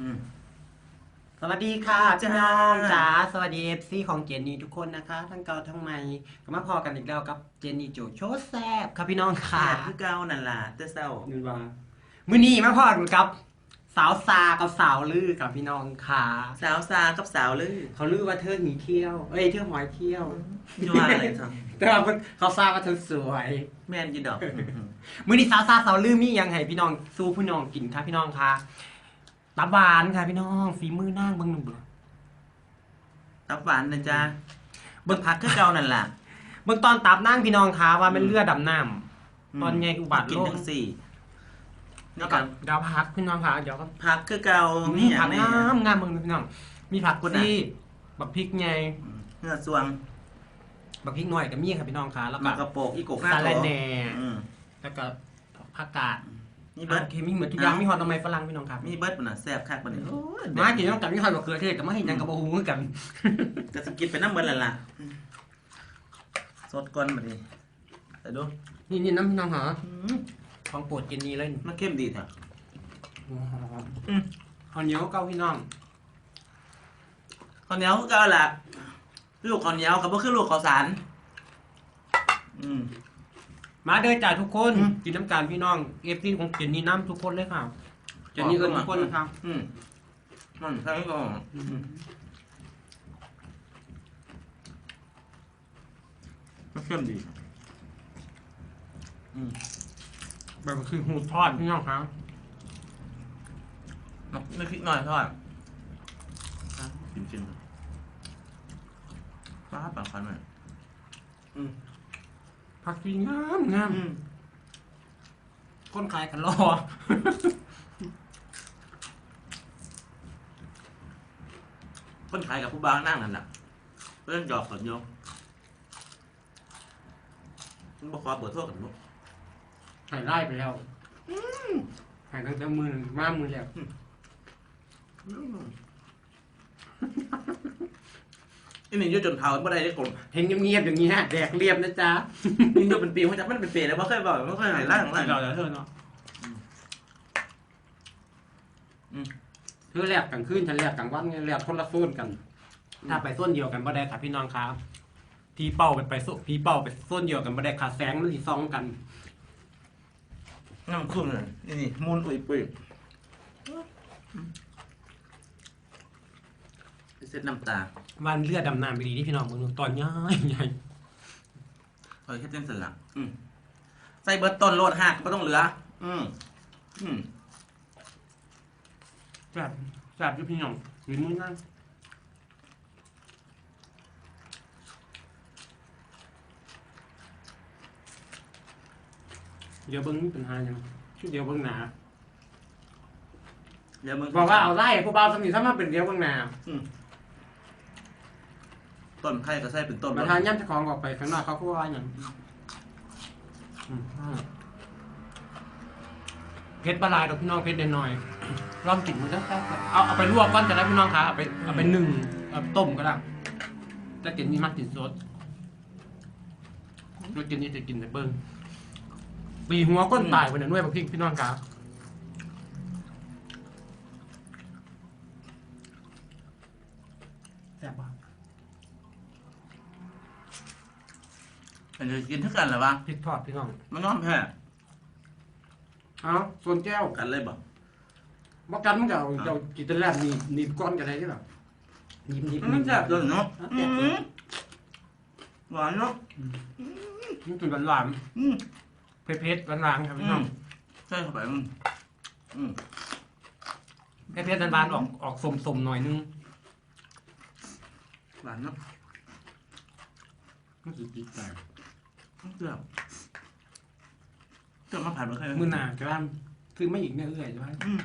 อืมสวัสดีค่ะจ้าพี่น้องจ๋าสวัสดีเอฟซีของเจนนี่ทุกคนนะคะ ทั้งเก่าทั้งใหม่ก็มาพอกันอีกแล้วกับเจนนี่โจโชว์แซบครับพี่น้องค่ะค่ะคือเก่านั่นล่ะแต่เศร้านึกว่ามื้อนี้มาพอกันกับ สาวซากับสาวลือกับพี่น้องค่ะ สาวซากับสาวลือเขาลือว่าเธอหนีเที่ยว เอ้ยเธอหอยเที่ยวอยู่ว่าอะไรจ้ะแต่ว่าเพิ่นเขาทราบว่าเธอสวย แม่นอยีดอกมื้อนี้สาวซาสาวลือมีหยังให้พี่น้องสู้พี่น้องกินค่ะพี่น้องค่ะ ตับหวานค่ะพี่น้องฝีมือนางเบิ่งหนึ่งเบิ่งตับหวานนะจ๊ะเบิ่งพักคือเก่านั่นล่ะ เบิ่งตอนตับนางพี่น้องค่ะว่ามันเลือดดำน้ำตอนไงอุบัติกินโลกทั้งสี่แล้นี่วก็กันเดี๋ยวพักพี่น้องค่ะเดี๋ยวก็พักคือเก่ามีอผัย่ากงนี้งามงามเบิ่งพี่น้อง มีผักคุณน่ะซี่บักพริกไงเนื้อสวงบักพริกหน่อยกับมีค่ะพี่น้องค่ะแล้วหก็มากกระโปกอีกกกหน้าสาโตลายแหน่อืมแล้วก็ผักกาด มีเบิร์ดโอเคมีเหมือนทุกอย่างอะมีหอมทำไมฝรั่งพี่น้องครับมีเบิร์ดปุ่นน่ะแซ่บคักปานนี้โอ้ยมากินต้องกับมีหอยมะเขือเทศกับมาให้ยังกับบ่ฮู้คือกันก็สกินไปน้ำเบิร์ดแล้วล่ะสดก่อนบัดนี้แต่ดูนี่นี่น้ำพี่น้องหาอืมของโปรดเจนนี่เลยมันเข้มดีแท้อืมอืมข้าวเหนียวเก้าพี่น้องข้าวเหนียวคือเก่าล่ะลูกข้าวเหนียวกับบ่คือลูกข้าวสารอืม มาเด้อจ้าทุกคนอืม กินน้ำกันพี่น้องเอฟซีของเจนนี่น้ำทุกคนเลยค่ะเจนนี่เอิญทุกคนนะครับอืมมันใช่ก็มันเข้มดีอืมแบบคือหูทอดพี่น้องครับไม่คิดหน่อยเท่าไหร่จริงจริงป้าปากฟันหน่อยอืม ผักชีงามงามอืมคนขายกันรอ คนขายกับผู้บ้าวนั่งนั่นแหละเพื่อนหยอกกันโยมมันบอกขอเปิดโทษกันลูกหายไล่ไปแล้วหายตั้งแต่มือมามือแล้ว อันนี้อยืดจนเท้าไม่ได้ได้กลมเห็นเงียบๆอย่างนี้ฮะแดกเรียบนะจ๊ะนี่ดูเป็นปีมันจะมันเป็นปีแล้วไม่เคยบอกไม่เคยหายร่างร่างเราเธอเนาะอืมเธอแลกกลางคืนฉันแลกกลางวันไงแลกคนละโซนกัน ถ้าไปโซนเดียวกันบ่ได้ค่ะพี่น้องครับพี่เป้าไปไปโซพี่เป้าไปโซนเดียวกันบ่ได้ค่ะแสงมันสิซองกันน้ำคุ้มเลยนี่มูลอุยปุย เส้นน้ำตาวันเลือดดำน้ำไปดีที่พี่น้องมึงตอนย่ายใหญ่เฮ้ยแค่เส้นสลักอืมใส่เบิร์ตต้นโลดหักก็ต้องเหลือ อืมอืมแบบแบบที่พี่น้องหรือมือนั่งเดี๋ยวเบิ้งมีปัญหายังชุดเดียวเบิ้งหนาเดี๋ยวมึงบอกว่าเอาไล่ผู้เบาสนิทถ้ามาเป็นเดียวเบิ้งหนา ต้นไผ่ก็ใส่เป็นต้นประธานย่ำเจ้าของออกไปข้างนอกเขาก็ว่าอย่างอืมเพชรบาลายดอกพี่น้องเพชรเด่นหน่อยลองกินมันได้แค่เอาเอาไปลวกก่อนจะได้พี่น้องคะเอาไปเอาไปนึ่งเอาไปต้มก็ได้แต่กินนี่มักกินสดรสกินนี่จะกินแต่เบิ้งปีหัวก้นตายไปหนึ่งด้วยบักพริกพี่น้องครับ แซ่บปะ มันจะกินเท่ากันเหรอวะพริกทอดพี่น้องมันน้อมแพ้เอาส่วนแก้วกันเลยบ่บ่กันมึงจะเอาเอากินแต่แรกนี่นี่ก้อนกันได้ใช่หรอยิ้มยิ้มมันแซ่บจนเนาะอืมหวานเนาะมันกินหวานอืมๆเผ็ดๆหวานๆครับพี่น้องใช่เข้าไปอืมอืมเผ็ดๆหวานๆออกออกสมๆหน่อยนึงหวานเนาะ มันสิติดใจ เกือบเกือบมาผ่านมาเคยมื้อหน้าจะว่าซื้อมาอีกเนี่ยเอื้อยจะว่าอืม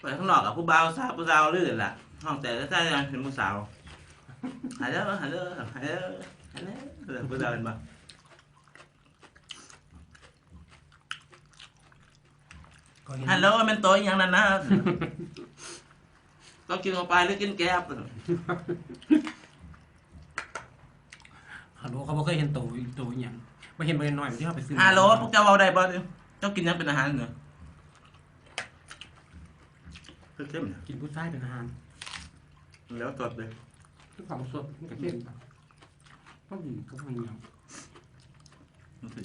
ไปข้างนอกกับผู้บ่าวสาวผู้สาวลื่นล่ะห้องแต่ก็ใช่ยังเป็นผู้สาวหายแล้วหายแล้วหายแล้วหายแล้วเออผู้สาวเป็นบ่ก็เห็นฮัลโหลเป็นตัวอหย่างนั้นนะ ต้องกินเข้าไปหรือกินแก๊บฮัลโหลเขาเขาบ่เคยเห็นตัวตัวอหย่างมาเห็นใบน้อยๆที่เขาไปซื้อฮัลโหลพวกเจ้าเอาได้บ่เนี่ยเจ้ากินยังเป็นอาหารเหรอเข้มๆเนี่ยกินผู้ชายเป็นอาหารแล้วสดเลยคือความสดมันก็เข้มก็ดีก็มันเหนียวมันสิ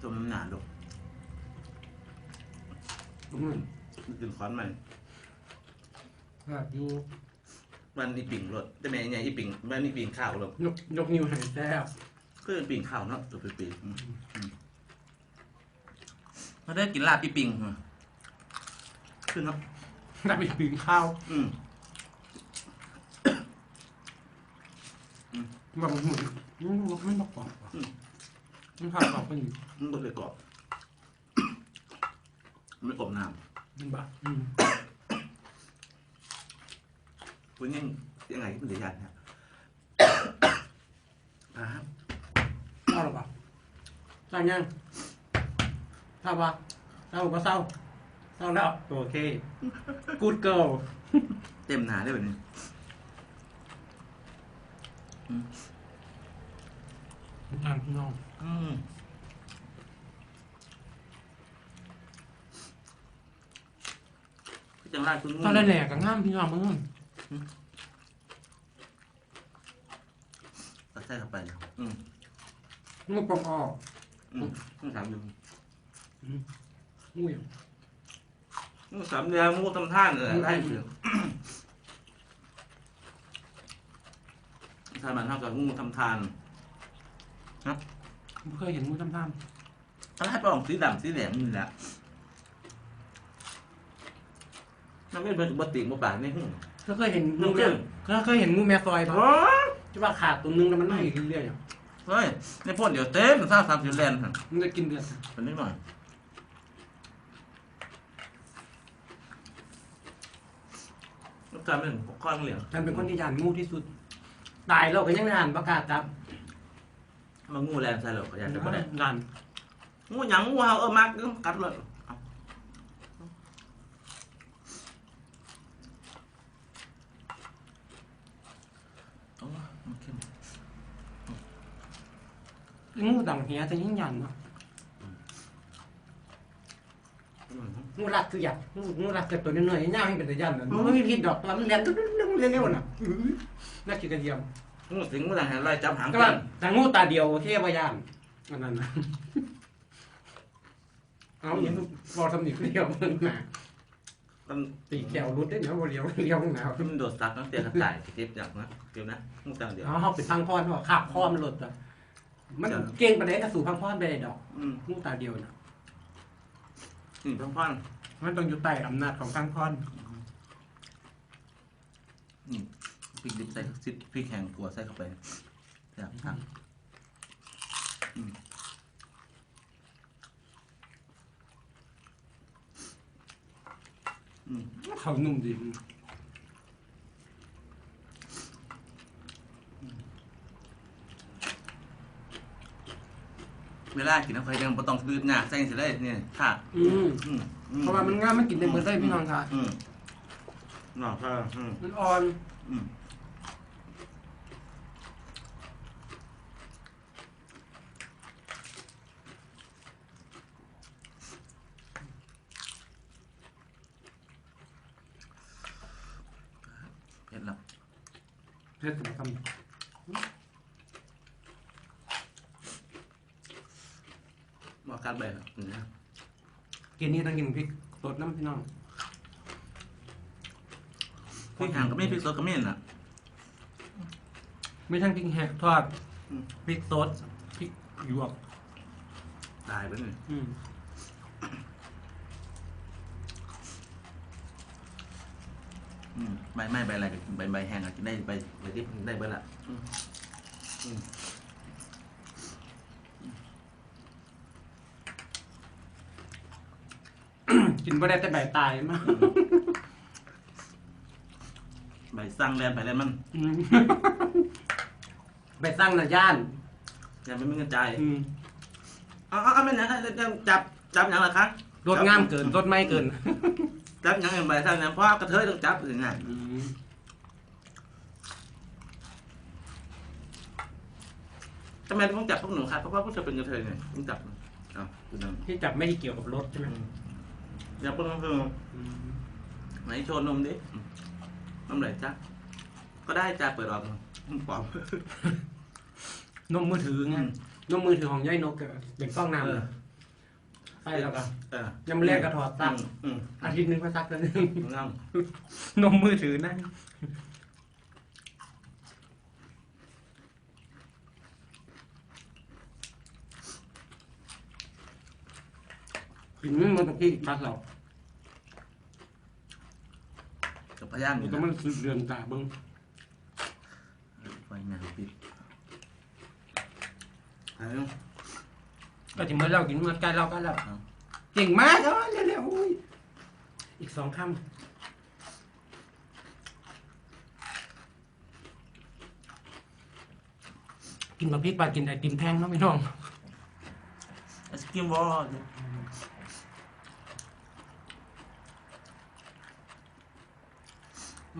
ตัวมันหนาลูก อืมมันกินค้อนมันแบบอยู่มันนี่ปิ่งรสแต่แม่ใหญ่อีปิ่งมันนี่ปิ่งข้าวหรอกยกยกนิ้วให้แซ่บก็เป็นปิ่งข้าวเนาะตัวเป็นปิ่งอืมอืมมาได้กินลาบอีปิ่งเหรอขึ้นเนาะได้ไปถึงข้าวอืมแบบหมุนมันมันบอกกรอบว่ะมันผักกรอบเป็นมันบ่เลยกรอบมัน ไม่กรอบน้มันบะอืมำคุณยังยังไงมันจะยันครับครับเศร้าหรอปะเศร้ายังเศร้าปะเศร้าปะเศร้าเศร้าแล้วโอเค good girl เต็มหนาได้แบบนี้อะพี่น้อง อืมคือ จังไรคุณตอนแรกๆก็ง่ามพี่น้องมึงตัดใส่เข้าไปเลยอืมงูปองออกอืมงูสามเดือนงูอย่างงูสามเดือนงูทำท่านเลยงูไอ้ทำเสือถ้ามันเท่ากับงูทำทานไม่เคยเห็นงูทำท่ามถ้าให้ปลอมสีดำสีแหลมนี่แหละ มันไม่เป็นปกติมาปากนี่หึ่งก็เคยเห็นงูงูแม่เกิ้งก็เคยเห็นงูแม่ซอยปะโอ้ยจะว่าขาดตัวนึงแล้วมันไม่เรื่อยๆอะเฮ้ยในพ่นเดี๋ยวเต็มซ่าสามสิบแลนด์ฮะมันจะกินเดือดเป็นนิดหน่อยลูกชายเป็นข้อนเหลี่ยมฉันเป็นคนที่ยานงูที่สุด ตายแล้วก็ยังไม่อ่านประกาศจับมางูแลนด์ใส่หรอกอยากจะบ่ได้ยานงูหยังงูเห่าเออมากนึงกัดเลยเอาโอ้ยมันเข้ม งูดังเฮียจะยิ่งยันเนาะอืมงูรักคืออยากงูงูรักแต่ตัวน้อยๆย่างให้เป็นตัวยันน่ะมันไม่มีพิษดอกตอนมันเรียนตุ๊ดๆเร็วๆน่ะอื้อน่ากินกระเทียมงูสิงงูหลังหันไล่จับหางแต่กัว่านแต่งูตาเดียวเทียบว่าย่านอันนั้นนะเอาอย่างนี้พอทำหนีเดียวมึงน่ะมันตีแขวรุดได้เนาะบ่เลี้ยวเลี้ยวหนาวมันโดดซักตั้งแต่กระต่ายเก็บอย่างนะเดี๋ยวนะงูตาเดียวเอาเขาไปพังพรเพราะว่าขาบคอมันหลุดอะ มันเก่งไปได้กระสู่พังพรไปได้ดอกอืมงูตาเดียวน่ะนี่พ่อพ่อนมันต้องอยู่ใต้อำนาจของพังพรนี่พริกดิบใส่ซิปพริกแห้งกัวใส่เข้าไปแบบครับอืมอืมเขานุ่มดี เวลากินน้ำไฟแดงบ่ต้องดืดหน้าใส่สิเลยเนี่ยค่ะ อืมอืมอืมเพราะว่ามันง่ายมันกินได้เหมือนได้พี่น้องค่ะ อืมเนาะค่ะอืมมันอ่อนอืมเผ็ดแล้วเฮ็ดสมคมา กัดใบครับนี่นะำกินนี่ต้องกินพริกสดน้ำพี่น้องพริกแห้งก็ไม่พริกสดก็ไม่น่ะ ไม่ทั้งพริกแห้งทอดอืม พริกสดพริกหยวก ตายไปเลยอืมอืมใบไม้ใบอะไรก็ใบใบแห้งอะกินได้ใบใบที่ได้เบิดละอืม กินบ่ได้แต่ใบตายมั้งใบสั่งแล้วใบแล้วมันใบสั่งนะย่านย่านไม่มีเงินจ่ายอืมเอาเอาเอาไม่นจับจับอย่างไรคะรถงามเกินรถไม่เกิน จับอย่างอย่ใบสั่งเนี่ยเพราะกระเทยต้องจับอย่างไงทำไมต้องจับพวกหนูครับเพราะว่าพวกเธอเป็นกระเทยไงต้องจับที่จับไม่ได้เกี่ยวกับรถใช่ไหม อย่าเพิ่งเพิ่งไหนโชว์นมดินมไหนจ๊ะก็ได้จ้าเปิดออกปลอม นมมือถือไงอืม นมมือถือของย่ายนกอะเด็กต้องน้ำเออเลยใช่แล้วก็เออยังไม่เรียกกระถอดซักอืมอาทิตย์หนึงก็ซักแล้วนึงอืมน้องนมมือถือนั่น กินมันตะกี้คัดเรากับพยายามอมัยู่นนะมันเรือนตาเบิ้งไฟหนังปิดถ่ายลงก็ถึงเมื่อเรากินเมื่อใกล้เราใกล้แล้วครับเก่งมากเออเร็วๆอุ้ยอีกสองคำกินมาพริกปลากินไอติมแท่งเนาะพี่น้องไอศกรีมบอล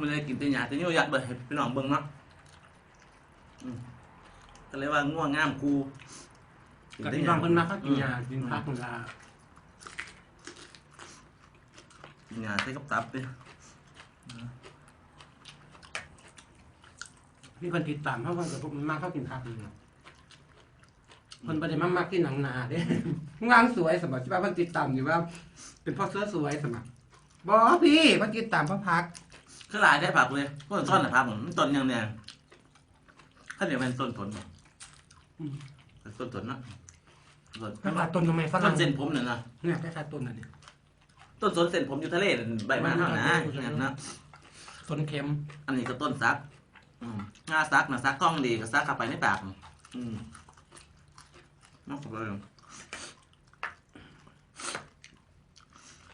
มันเลยกินแตีหยาแต่นี่อยากเบิดให้พี่น้องเบิ่งเนาะอืมก็เลยว่าง่วงงามกูกับพี่น้องเพิ่นมาเขากินยากินพักเวลากินหยาใส่กับตับดิพี่เพิ่นติดตามเขาเพิ่นกับพวกมันมาเขากินพักนี่เนาะเพิ่นบ่ได้มามักที่หนังหนาเด้ งานสวยสมบัติที่ว่าเพิ่นติดตามอยู่ว่า เป็นพ่อเสื้อสวยสมบัติบ่พี่เพิ่นติดตามเพราะพัก คือหลายได้ผักเลยพวกต้นน่ะผักผมมันต้นยังเนี่ยถ้าเดี๋ยวมันต้นต้นบ่อืม ต้นต้นเนาะต้นคล้ายๆต้นทำไมฝต้รั่นงเส้นผมเนี่ยนะเนี่ยคล้ายๆต้นอันนี้ต้นสนเส้นผมอยู่ทะเลน่ะใบไม้เท่านะอย่างนั้นนะต้นเข็มอันนี้ก็ต้นซักอืมงาซักนะซักกล้องดีก็ซักเข้าไปในปากอืมนอกจากเลย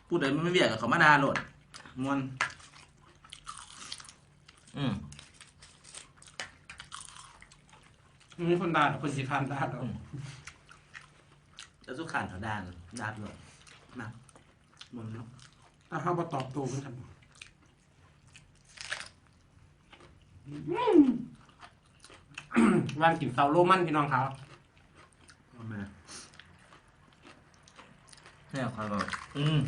พูดเลยมันไม่เบียกกับเขามาดาโหลดมวน อืมมีคนด่าคนสิคานด่าเราแล้วสุขานเขาดานดาดโหลดนะมวนเนาะถ้าเขาบ่ตอบโต้เพิ่นทำวันกินเซาโรมันพี่น้องครับเอามาเนี่ยคอยบอกอืม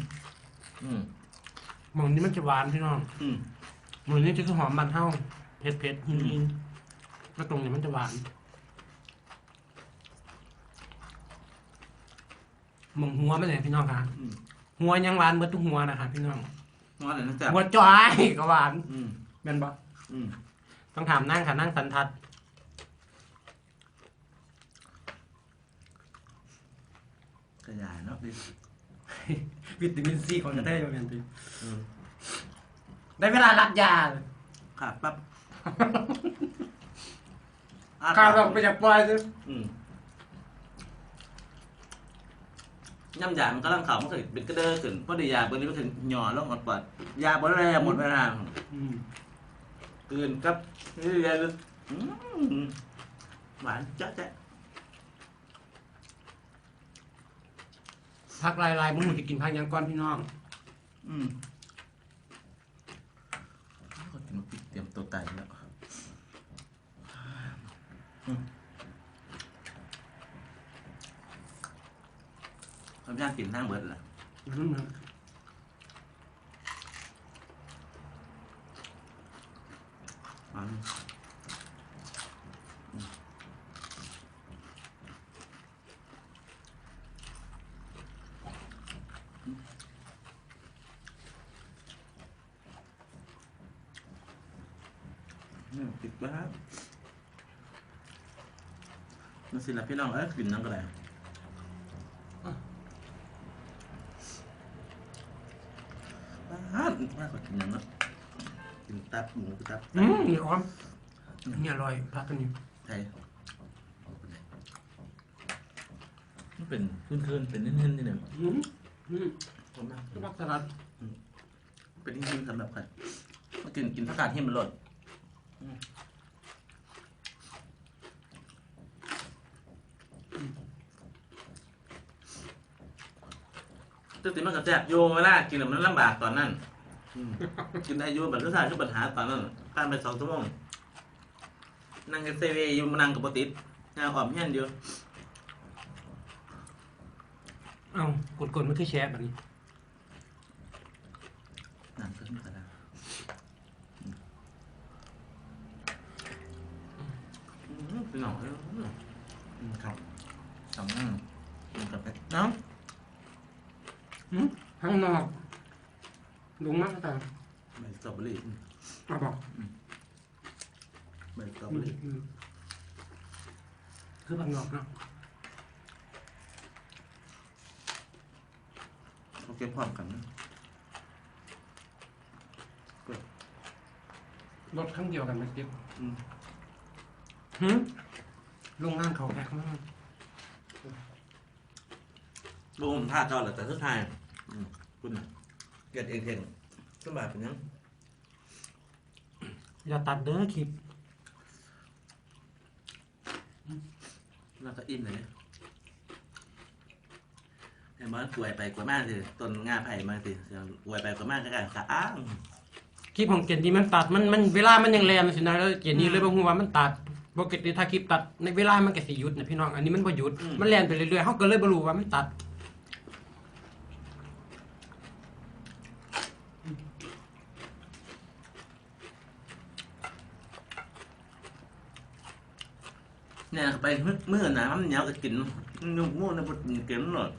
อืมหมองนี้มันจะหวานพี่น้อง อืม หมองนี้จะคือหอมมันเท่าเผ็ดเผ็ดหินหินแล้วตรงนี้มันจะหวานหมองหัวมันเลยพี่น้องครับอืมหัวยังหวานเบิดทุกหัวนะครับพี่น้องมวนเลยนะจ๊ะหัวจ้อยก็หวานอืมแม่นบ่อืมต้องถามนั่งค่ะนั่งสันทัด ขยายเนาะพี่วิตามินซีของจะได้ประมาณนี้อืม ได้เวลารับยาขาดปั๊บอะข้าวเราไปจากปล่อยเลยอืมย่ำยามันก็ร่างเขามันก็เป็นกระเดอขึ้นเพราะเดียาเบอร์นี้มันถึงหย่อลงอดปอดยาบริแรหมดเวลาอืมเกินครับนี่ยาเลยอืมหวานจ๊ะจ๊ะพักลายลายๆมึงจะกินพักยังก้อนพี่น้อง อืมก็กินมาปิดเตัวไก่แล้วอืมเขาย่างกินทั้งเบิดแหละอืมอืม นี่ติดบ้านั่นสิละพี่น้องเอ้ยกินน้ำก็ได้บ้าบ้าก็กินน้ำเนาะกินตับหมูตับอืมนี่อ้อมนี่อร่อยพักกันอยู่ไทยมันเป็นคืนๆเป็นเน้นๆนี่เนี่ยอืมอืมผมมากก็พักสลัดเป็นจริงๆสำหรับใครมากินกินผักกาดที่มันหล่ นตึกติมันก็แจบโยเวลากินแล้วมันลำบากตอนนั้นอืมกินได้อยูแบบทุกท่ายทุกปัญหาตอนนั้นผ่านไปสองชั่วโมงนั่งเซเวอยู่มานั่งกับปติดงานออมเฮี้ยนเดียวเอ้ากดกดมันคือแชร์แบบนี้งเพิ่มก็ได้อืมเป็ นหน่อยอืมครับสองนั่งกินกับเป็ดเนาะหืมข้างนอกลุงมากแต่ใบสตรอเบอรี่อืมาบอกใบสตรอเบอรี่คือแบางนอกเนาะโอเคพร้อมกันนะรถข้างเดียวกันไหมจิ๊บอืมหืม โรงงานเขาแพ็คมากลูกผมท่าเจ้าแหละแต่ทุกทายอืมคุณน่ะเกิดเองเองสบายเป็นยังอย่าตัดเด้อคลิปน่าจะอิ่มเลยเนี่ยเห็นมันกล้วยไปกล้วยมากสิต้นงาไผ่มาสิเสียงกล้วยไปกล้วยมากก็กันขาอ้าง คลิปของเจนนี่มันตัดมันมันเวลามันยังแรงสินะแล้วเจนนี่เลยบอกว่ามันตัด ปกติถ้าคลิปตัดในเวลามันก็สิหยุดนะพี่น้อง อันนี้มันบ่หยุดมันแรงไปเรื่อยๆเขาก็เลยบ่รู้ว่ามันตัด เนี่ยไปเมื่อนะมันเหนียวกับกินนุ่มงูนะบดกินหน่อย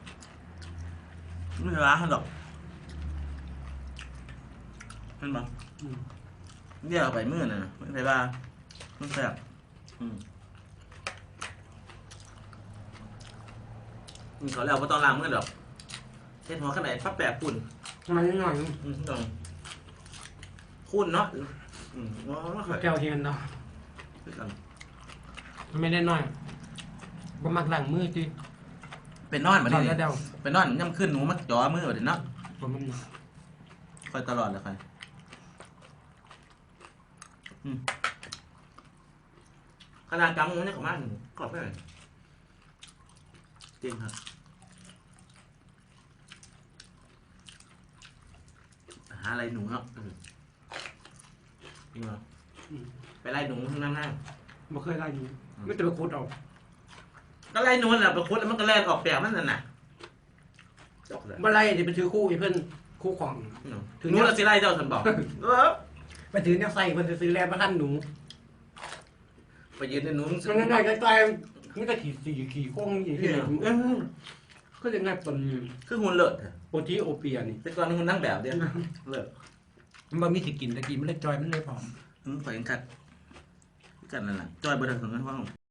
ไม่ร้านหรอกเห็นปะอืมเดี๋ยวเอาไปเมื่อนะไม่ไปบ้าไม่แซ่บ อืมนี่เขาเรียกว่าตอนล้างมือดอกเช็ดหัวข้างไหนฟับแปะปุ่นมานิดหน่อยอืมตรงคุ้นเนาะอืมอ๋อไม่เคยแก้วเทียนเนาะคือกันมันไม่ได้น้อยบ่มักหล้างมือติเป็นนอนมาตอดินแล้วเดาเป็นนอนย่ำขึ้นหนูมัจ่อมือมาดิเนาะบ่มันคอยตลอดเลยคอยอืม ขนาดกำมันยังของมากกรอบไม่เลยจริงครับหาอะไรหนูครับอืมจริงเหรออืมไปไล่หนูข้างหน้าห้างบ่เคยไล่อยู่ไม่แต่ไปขุดเอาก็ไล่หนูนั่นแหละไปคุดแล้วมันก็แล่ออกแปลกมันนั่นน่ะจบเลยบ่ไล่นี่ไปถือคู่ให้เพิ่นคู่ของ ถึงนู้นเราสิไล่เจ้าฉันบอกเออไปถือแนวใส่เพิ่นซื้อๆแล้วบ่ทันหนู ไปยืนในนู้นมันง่ายๆใกล้ๆมันก็ขี่สี่ขี่โค้งอย่างนี้เออก็จะง่ายเป็นคือหุ่นเลิศเถอะโปรตีโอเปียนี่แต่ก่อนหุ่นนั่งแบบเดียวเลิศมันบ่มีสิกินตะกี้มันเลยจอยมันเลยผอมอืมขอยังกัดกัดนั่นแหละจอยเบอร์ถึงนั้นห้อง